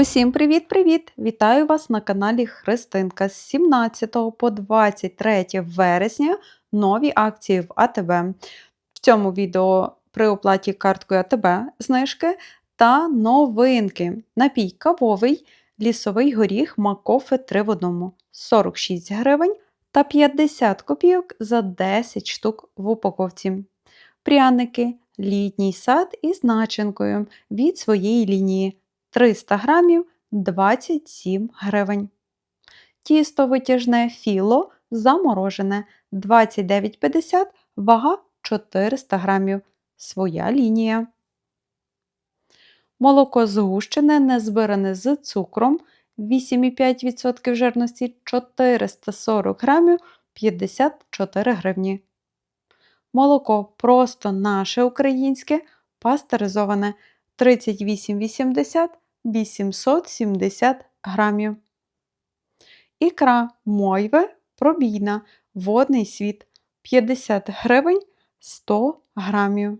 Усім привіт-привіт! Вітаю вас на каналі Христинка з 17 по 23 вересня нові акції в АТБ. В цьому відео при оплаті карткою АТБ знижки та новинки. Напій кавовий, лісовий горіх Макофе 3 в 1 46 гривень та 50 копійок за 10 штук в упаковці. Пряники, літній сад із начинкою від своєї лінії. 300 грамів 27 гривень. Тісто витяжне філо заморожене 29,50 вага 400 грамів. Своя лінія. Молоко згущене, не збиране з цукром 8,5% жирності 440 грамів 54 гривні. Молоко просто наше українське пастеризоване 38,80 870 грамів. Ікра мойве пробійна, водний світ 50 гривень 100 грамів.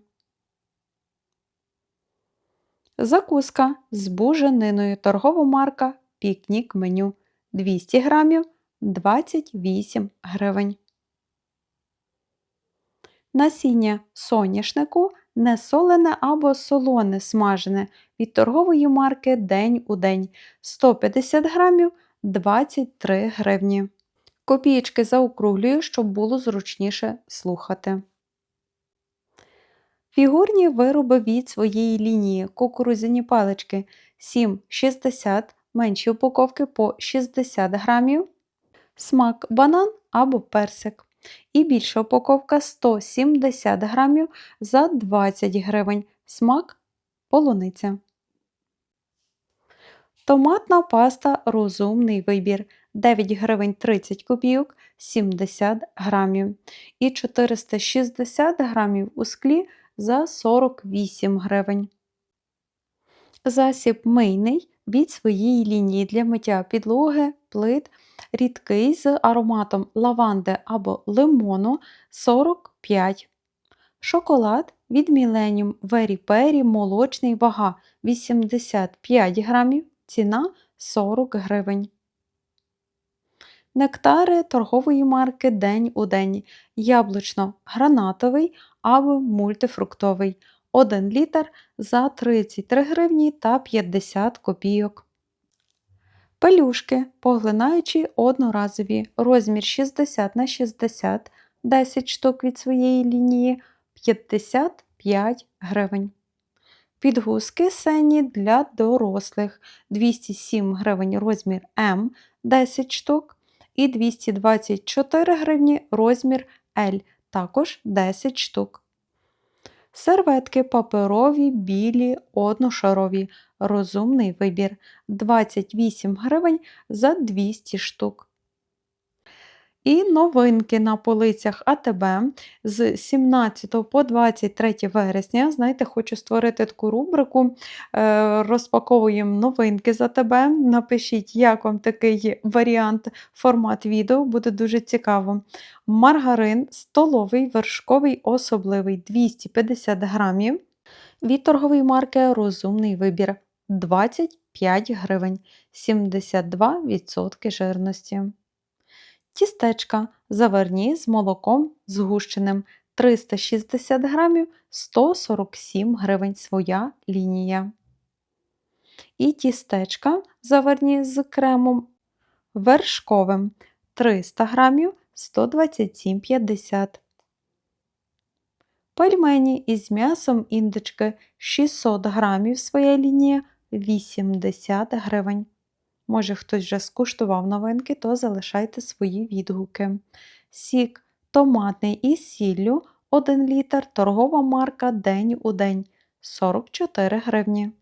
Закуска з бужениною торгова марка Пікнік меню 200 грамів 28 гривень. Насіння соняшнику не солене або солоне смажене від торгової марки День у день 150 грамів 23 гривні. Копієчки заокруглюю, щоб було зручніше слухати. Фігурні вироби від своєї лінії кукурудзяні палички 7,60 менші упаковки по 60 грамів, смак банан або персик. І більша упаковка 170 грамів за 20 гривень. Смак полуниця. Томатна паста розумний вибір 9 гривень 30 копійок 70 грамів. І 460 грамів у склі за 48 гривень. Засіб мийний від своєї лінії для миття підлоги, плит, рідкий з ароматом лаванди або лимону 45. Шоколад від Millennium Very Perry молочний вага 85 грамів, ціна 40 гривень. Нектари торгової марки День у день яблучно-гранатовий або мультифруктовий 1 літр за 33 гривні та 50 копійок. Пелюшки, поглинаючі одноразові, розмір 60 на 60, 10 штук від своєї лінії 55 гривень. Підгузки сені для дорослих 207 гривень розмір М 10 штук і 224 гривні розмір L, також 10 штук. Серветки паперові, білі, одношарові. Розумний вибір 28 гривень за 200 штук. І новинки на полицях АТБ з 17 по 23 вересня. Знаєте, хочу створити таку рубрику. Е, розпаковуємо новинки з АТБ. Напишіть, як вам такий варіант, формат відео, буде дуже цікаво. Маргарин столовий вершковий особливий 250 грамів. Від торгової марки Розумний вибір 25 гривень, 72% жирності. Тістечка заварні з молоком згущеним 360 грамів 147 гривень своя лінія. І тістечка заварні з кремом вершковим 300 грамів 127,50. Пельмені із м'ясом індички 600 грамів своя лінія 80 гривень. Може, хтось вже скуштував новинки, то залишайте свої відгуки. Сік томатний із сіллю 1 літр, торгова марка День у день 44 гривні.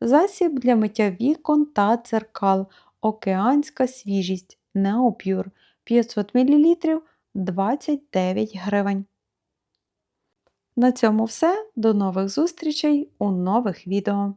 Засіб для миття вікон та дзеркал. Океанська свіжість Неопюр 500 мл 29 гривень. На цьому все. До нових зустрічей у нових відео.